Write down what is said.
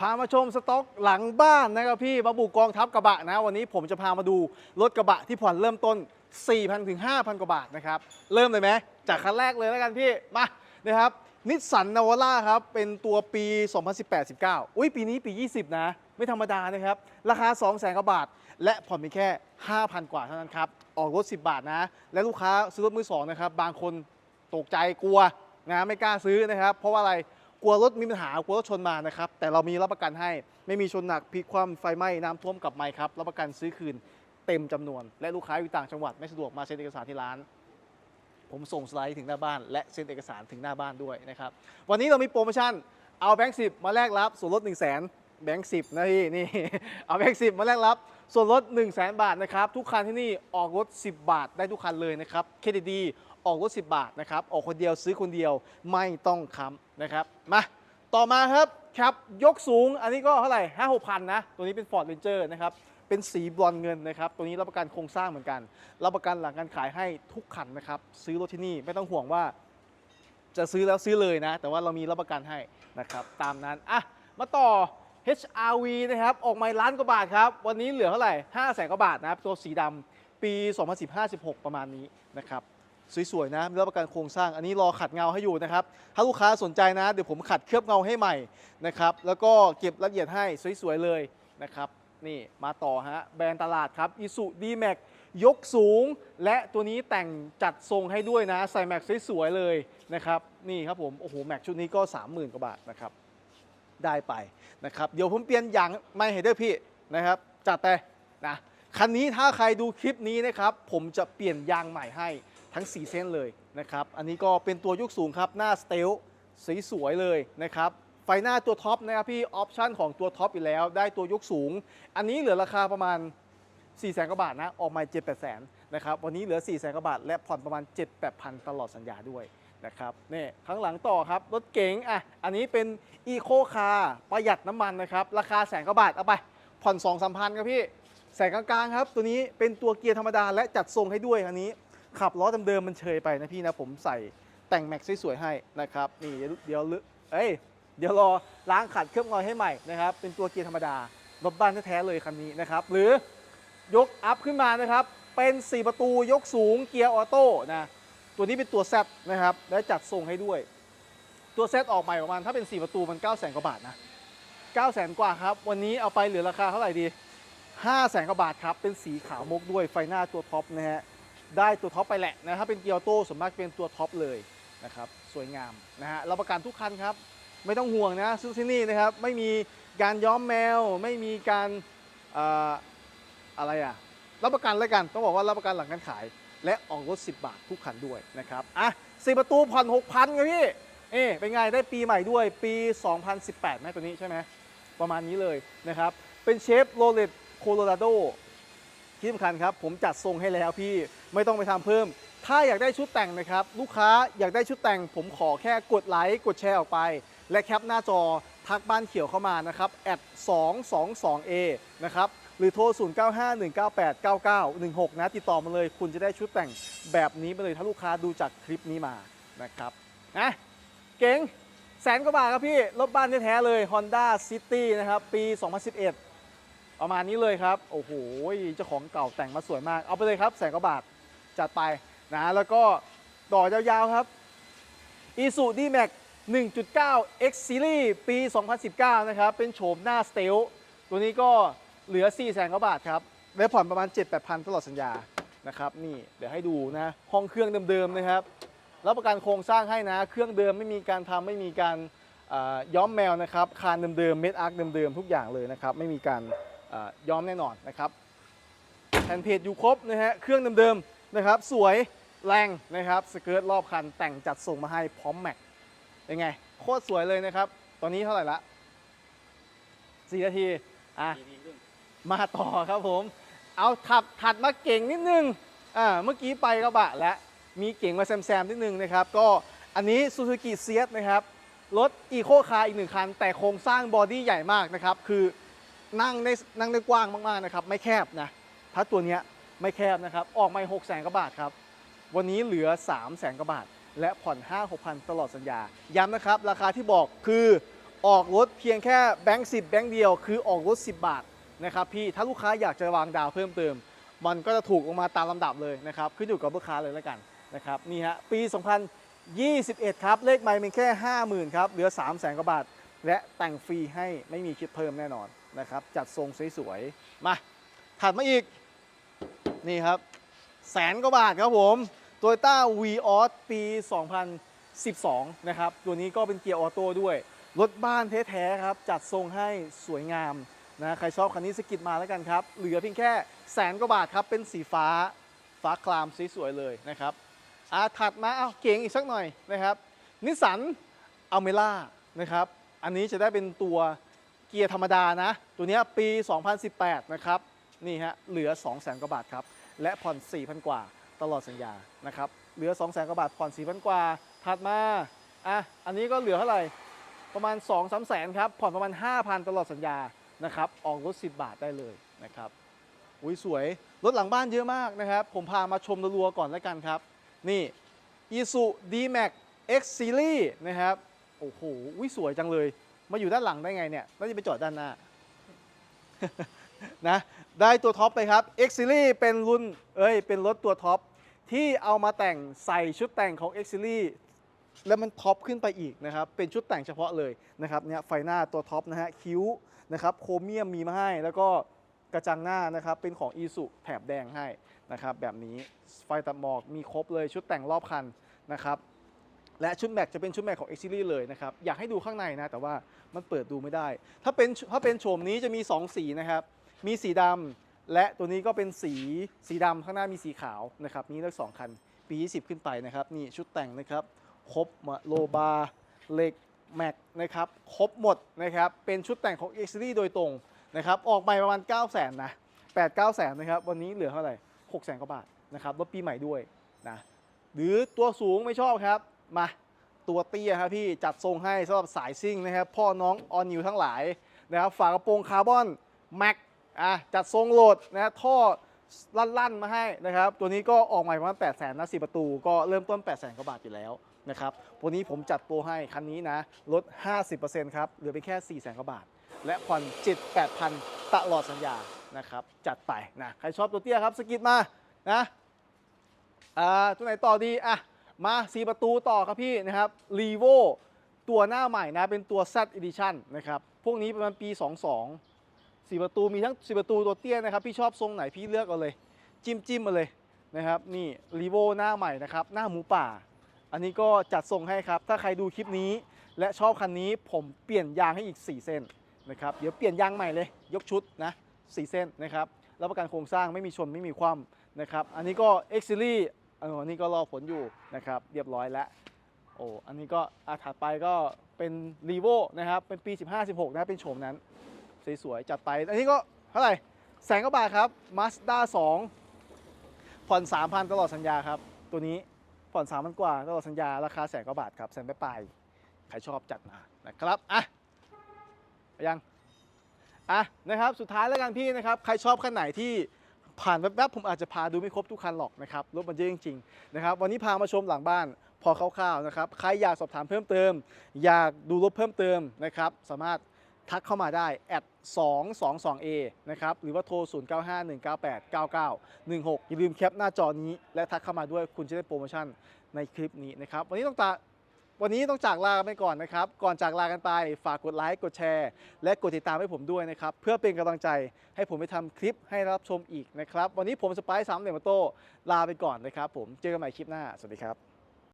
พามาชมสต็อกหลังบ้านนะครับพี่มาบุกกองทัพกระบะนะ วันนี้ผมจะพามาดูรถกระบะที่ผ่อนเริ่มต้น 4,000ถึง5,000 กว่าบาทนะครับ เริ่มเลยไหมจากคันแรกเลยแล้วกันพี่ มานะครับนิสสันนาวาร่าครับ เป็นตัวปี 2018-19 อุ้ยปีนี้ปี 20 นะ ไม่ธรรมดานะครับ ราคา 200,000กว่าบาท และผ่อนเพียงแค่ 5,000 กว่าเท่านั้นครับ ออกรถ 10 บาทนะ และลูกค้าซื้อรถมือสองนะครับ บางคนตกใจกลัวนะไม่กล้าซื้อนะครับ เพราะว่าอะไร กลัวรถมีปัญหากลัวรถชนมานะครับ แต่เรามีรับประกันให้ ไม่มีชนหนักพลิกคว่ำไฟไหม้น้ำท่วมกลับไม่ครับ รับประกันซื้อคืนเต็มจำนวน และลูกค้าอยู่ต่างจังหวัดไม่สะดวกมาเซ็นเอกสารที่ร้าน ผมส่งสไลด์ถึงหน้าบ้าน และเซ็นเอกสารถึงหน้าบ้านด้วยนะครับ วันนี้เรามีโปรโมชั่น เอาแบงค์สิมาแลกรับส่วนลด1 0 0 0 0แสน แบงค์สินะพี่นี่ เอาแบงค์สิมาแลกรับ ส่วนลด1 0 0 0 0แสนบาทนะครับ ทุกคันที่นี่ออกรถ 10 บาทได้ทุกคันเลยนะครับเครดิตดีออกรถ 10 บาทนะครับ ออกคนเดียวซื้อคนเดียวไม่ต้องค้ำนะครับ มาต่อมาครับครับ ยกสูงอันนี้ก็เท่าไหร่ห้าหกพันนะ ตัวนี้เป็น Ford Ranger นะครับเป็นสีบรอนเงินนะครับ ตัวนี้รับประกันโครงสร้างเหมือนกัน รับประกันหลังการขายให้ทุกคันนะครับ ซื้อรถที่นี่ไม่ต้องห่วงว่า จะซื้อแล้วซื้อเลยนะ แต่ว่าเรามีรับประกันให้นะครับ ตามนั้น อะ มาต่อ HRV นะครับ ออกมาล้านกว่าบาทครับ วันนี้เหลือเท่าไหร่5แสนกว่าบาทนะครับ ตัวสีดำปี 2015-16 ประมาณนี้นะครับสวยๆนะมีรับประกันโครงสร้าง อันนี้รอขัดเงาให้อยู่นะครับ ถ้าลูกค้าสนใจนะ เดี๋ยวผมขัดเคลือบเงาให้ใหม่นะครับ แล้วก็เก็บรายละเอียดให้สวยๆเลยนะครับ นี่มาต่อฮะ แบรนด์ตลาดครับ i s u d m a x ยกสูง และตัวนี้แต่งจัดทรงให้ด้วยนะ ใส่แม็กสวยๆเลยนะครับ นี่ครับผม โอ้โห แม็กชุดนี้ก็ 30,000 กว่าบาทนะครับ ได้ไปนะครับเดี๋ยวผมเปลี่ยนยางไม่เฮดเดอร์พี่นะครับจัดไปนะคันนี้ถ้าใครดูคลิปนี้นะครับผมจะเปลี่ยนยางใหม่ให้ทั้ง 4 เส้นเลยนะครับอันนี้ก็เป็นตัวยกสูงครับหน้าสเตลสีสวยเลยนะครับไฟหน้าตัวท็อปนะครับพี่ออปชั่นของตัวท็อปอยู่แล้ว ได้ตัวยกสูง อันนี้เหลือราคาประมาณ4 0 0แสนกว่าบาทนะออกมา7 8แสนนะครับวันนี้เหลือ4 0 0แสนกว่าบาทและผ่อนประมาณ7 8พันตลอดสัญญาด้วย นะครับนี่ข้างหลังต่อครับรถเก๋งอะอันนี้เป็นอีโคคาร์ประหยัดน้ำมันนะครับ ราคาแสนกว่าบาทเอาไป ผ่อน2 3 0 0พันครับพี่แสนกลางๆครับ ตัวนี้เป็นตัวเกียร์ธรรมดาและจัดทรงให้ด้วยอันนี้ ขับล้อเดิมๆมันเชยไปนะพี่นะ ผมใส่แต่งแม็กซ์สวยๆให้นะครับนี่เดี๋ยวเดี๋ยวลึเอ้ยเดี๋ยวรอล้างขัดเคลือบงอยให้ใหม่นะครับเป็นตัวเกียร์ธรรมดารถบ้านแท้ๆเลยคันนี้นะครับหรือยกอัพขึ้นมานะครับเป็น 4 ประตูยกสูงเกียร์ออโต้นะ ตัวนี้เป็นตัวแซนะครับ และจัดทรงให้ด้วย ตัวแซออกใหม่ประมาณถ้าเป็น 4 ประตูมัน9 0 0 0 0กว่าบาทนะ9 0 0 0 0กว่าครับ วันนี้เอาไปเหลือราคาเท่าไหร่ดี 5 0 0 0 0กว่าบาทครับ เป็นสีขาวมุกด้วยไฟหน้าตัวท็อปนะฮะ ได้ตัวท็อปไปแหละนะถ้าเป็นเกียร์โต้ส่วนมากเป็นตัวท็อปเลยนะครับ สวยงามนะฮะรับประกันทุกคันครับ ไม่ต้องห่วงนะซื้อที่นี่นะครับ ไม่มีการย้อมแมว ไม่มีการออะไรอะรับประกันแล้วกัน ต้องบอกว่ารับประกันหลังการขาย และออกรถ 10 บาททุกคันด้วยนะครับอะสี่ประตูผ่อน 6,000ครับพี่เอ๊เป็นไงได้ปีใหม่ด้วยปี 2018ไหมตัวนี้ใช่ไหมประมาณนี้เลยนะครับ เป็นเชฟโรเลตโคโลราโดที่สำคัญครับ ผมจัดทรงให้แล้วพี่ไม่ต้องไปทำเพิ่ม ถ้าอยากได้ชุดแต่งนะครับ ลูกค้าอยากได้ชุดแต่ง ผมขอแค่กดไลค์กดแชร์ออกไป และแคปหน้าจอทักบ้านเขียวเข้ามานะครับแอด222 a นะครับ หรือโทร 0951989916 นะ ติดต่อมาเลย คุณจะได้ชุดแต่งแบบนี้ไปเลยถ้าลูกค้าดูจากคลิปนี้มานะครับนะเก๋งแสนกว่าบาทครับพี่ รถบ้านแท้ๆเลย Honda City นะครับ ปี 2011 ประมาณนี้เลยครับ โอ้โหเจ้าของเก่าแต่งมาสวยมาก เอาไปเลยครับ แสนกว่าบาท จัดไปนะ แล้วก็ต่อยาวๆครับ i s u d m a x 1.9 X Series ปี 2019 นะครับ เป็นโฉมหน้าสเตลตัวนี้ก็ เหลือ 4 0 0แสนกว่าบาทครับและผ่อนประมาณ 7-8พันตลอดสัญญานะครับนี่เดี๋ยวให้ดูนะ ห้องเครื่องเดิมๆนะครับรับประกันโครงสร้างให้นะ เครื่องเดิมไม่มีการทำไม่มีการย้อมแมวนะครับ คานเดิมๆเม็ดอาร์คเดิมๆทุกอย่างเลยนะครับ ไม่มีการย้อมแน่นอนนะครับแผ่นเพจอยู่ครบนะฮะเครื่องเดิมๆนะครับ สวยแรงนะครับสเกิร์ตรอบคันแต่งจัดส่งมาให้พร้อมแม็กเป็นไง โคตรสวยเลยนะครับ ตอนนี้เท่าไหร่ละสี่นาทีอะ มาต่อครับผม เอาถัดถัดมาเก่งนิดนึงอ่าเมื่อกี้ไปกระบะและมีเก่งมาแซมๆนิดนึงนะครับ ก็อันนี้ Suzuki s ียนะครับรถอีโคคาร์อีกหนึ่งคัน แต่โครงสร้างบอดี้ใหญ่มากนะครับ คือนั่งได้นั่งได้กว้างมากๆนะครับ ไม่แคบนะถ้าตัวเนี้ยไม่แคบนะครับ ออกมา6แสนกว่าบาทครับ วันนี้เหลือ3 0 0แสนกว่าบาท และผ่อน 5 6 0 0 0ตลอดสัญญา ย้ำนะครับ ราคาที่บอกคือออกรถเพียงแค่แบงค์สิบแบงค์เดียว คือออกรถ 10 บาท นะครับพี่ถ้าลูกค้าอยากจะวางดาวเพิ่มเติม มันก็จะถูกลงมาตามลำดับเลยนะครับขึ้นอยู่กับลูกค้าเลยแล้วกันนะครับนี่ฮะปี 2021 ครับ เลขไม่เป็นแค่ 50,000ครับเหลือ 3 0 0แสนกว่าบาท และแต่งฟรีให้ไม่มีคิดเพิ่มแน่นอนนะครับจัดทรงสวยๆมาถัดมาอีกนี่ครับแสนกว่าบาทครับผม Toyota v ีออสปี 2012 นะครับ ตัวนี้ก็เป็นเกียร์ออโต้ด้วย รถบ้านแท้ ๆ ครับ จัดทรงให้สวยงาม นะใครชอบคันนี้สกิดมาแล้วกันครับ เหลือเพียงแค่แสนกว่าบาทครับ เป็นสีฟ้าฟ้าคลามสวยๆเลยนะครับอาถัดมาเอาเก๋งอีกสักหน่อยนะครับนิสสันอัลเมล่านะครับ อันนี้จะได้เป็นตัวเกียร์ธรรมดานะ ตัวนี้ปี 2018 นะครับ นี่ฮะ เหลือ 2 0 0 0 0 0 กว่าบาทครับ และผ่อน 4,000 กว่าตลอดสัญญา นะครับ เหลือ 2 0 0 0 0 0 กว่าบาทผ่อน 4,000 กว่า ถัดมา อะ อันนี้ก็เหลือเท่าไหร่ ประมาณ 2 3 0 0 0 0 ครับ ผ่อนประมาณ 5,000 ตลอดสัญญา นะครับออกรถ 10 บาทได้เลยนะครับอุ้ยสวยรถหลังบ้านเยอะมากนะครับ ผมพามาชมรัวๆก่อนแล้วกันครับ นี่ i s u D-Max X Series นะครับโอ้โหอุ้ยสวยจังเลย มาอยู่ด้านหลังได้ไงเนี่ยแล้วจะไปจอดด้านหน้านะได้ตัวท็อปไปครับ X Series เป็นรุ่นเอ้ยเป็นรถตัวท็อปที่เอามาแต่งใส่ชุดแต่งของ X Series แล้วมันท็อปขึ้นไปอีกนะครับ เป็นชุดแต่งเฉพาะเลยนะครับเนี่ยไฟหน้าตัวท็อปนะฮะคิ้ว นะครับโครเมียมมีมาให้ แล้วก็กระจังหน้านะครับเป็นของ i s u แถบแดงให้นะครับแบบนี้ไฟตัดหมอกมีครบเลยชุดแต่งรอบคันนะครับและชุดแม็กจะเป็นชุดแม็กของ X Series เลยนะครับ อยากให้ดูข้างในนะ แต่ว่ามันเปิดดูไม่ได้ ถ้าเป็นถ้าเป็นโฉมนี้จะมี 2 สีนะครับ มีสีดำและตัวนี้ก็เป็นสีสีดำข้างหน้ามีสีขาวนะครับ มีทั้งสองคัน ปี 20 ขึ้นไปนะครับ นี่ชุดแต่งนะครับครบมาโลบาเหล็ก แม็กนะครับครบหมดนะครับเป็นชุดแต่งของ X Series โดยตรงนะครับออกใหม่ประมาณ 9 0 0 0 0นนะ8 9 0 0 0 0นะครับวันนี้เหลือเท่าไหร่6 0 0 0 0กว่าบาทนะครับรถปีใหม่ด้วยนะหรือตัวสูงไม่ชอบครับมาตัวเตี้ยครับพี่จัดทรงให้สำหรับสายซิ่งนะครับพ่อน้องออนิวทั้งหลายนะครับฝากระโปรงคาร์บอนแม็กอะจัดทรงโหลดนะท่อลั่นๆมาให้นะครับตัวนี้ก็ออกใหม่ประมาณ8 0 0 0 0นะสี่ประตูก็เริ่มต้น 8 0 0 0 0กว่าบาทอยู่แล้ว นะครับวันนี้ผมจัดโปรให้คันนี้นะลด 50%ครับเหลือเพียงแค่ 4 0 0 0 0กว่าบาท และผ่อน7 8 0 0 0 ตลอดสัญญานะครับจัดไปนะใครชอบตัวเตี้ยครับสกิดมานะอ่าตัวไหนต่อดีอะมาสีประตูต่อครับพี่นะครับรีโวตัวหน้าใหม่นะเป็นตัว Z Edition นะครับพวกนี้ประมาณปี 22สีประตูมีทั้งสีประตูตัวเตี้ยนะครับพี่ชอบทรงไหนพี่เลือกเอาเลย จิ้มจิ้มมาเลยนะครับนี่รีโวหน้าใหม่นะครับหน้าหมูป่า อันนี้ก็จัดทรงให้ครับ ถ้าใครดูคลิปนี้ และชอบคันนี้ผมเปลี่ยนยางให้อีก 4 เส้นนะครับ เดี๋ยวเปลี่ยนยางใหม่เลย ยกชุดนะ4เส้นนะครับ รับประกันโครงสร้างไม่มีชนไม่มีคว่ำนะครับ อันนี้ก็ X Series เอออันนี้ก็รอผลอยู่นะครับ เรียบร้อยแล้ว โอ้ อันนี้ก็อาถัดไปก็เป็นรีโวนะครับ เป็นปี 15-16 นะ เป็นโฉมนั้น สวยๆ จัดไป อันนี้ก็เท่าไหร่ แสนกว่าบาทครับ Mazda 2 ผ่อน 3,000 ตลอดสัญญาครับ ตัวนี้ ผ่อน3,000กว่าตลอดสัญญาราคาแสนกว่าบาทครับแสนไปไปใครชอบจัดมานะครับอะไปยังอะนะครับสุดท้ายแล้วกันพี่นะครับใครชอบคันไหนที่ผ่านแวบๆผมอาจจะพาดูไม่ครบทุกคันหรอกนะครับรถมันเยอะจริงๆนะครับวันนี้พามาชมหลังบ้านพอคร่าวๆนะครับใครอยากสอบถามเพิ่มเติม อยากดูรถเพิ่มเติมนะครับสามารถทักเข้ามาได้แอด 222 a นะครับ หรือว่าโทร 0951989916 อย่าลืมแคปหน้าจอนี้และทักเข้ามาด้วยคุณจะได้โปรโมชั่นในคลิปนี้นะครับ วันนี้ต้องตาวันนี้ต้องจากลาไปก่อนนะครับ ก่อนจากลากันไปฝากกดไลค์ กดแชร์ และกดติดตามให้ผมด้วยนะครับ เพื่อเป็นกำลังใจให้ผมไปทำคลิปให้รับชมอีกนะครับ วันนี้ผมสไปซ์สามเหลี่ยมโต้ลาไปก่อนนะครับผม เจอกันใหม่คลิปหน้า สวัสดีครับ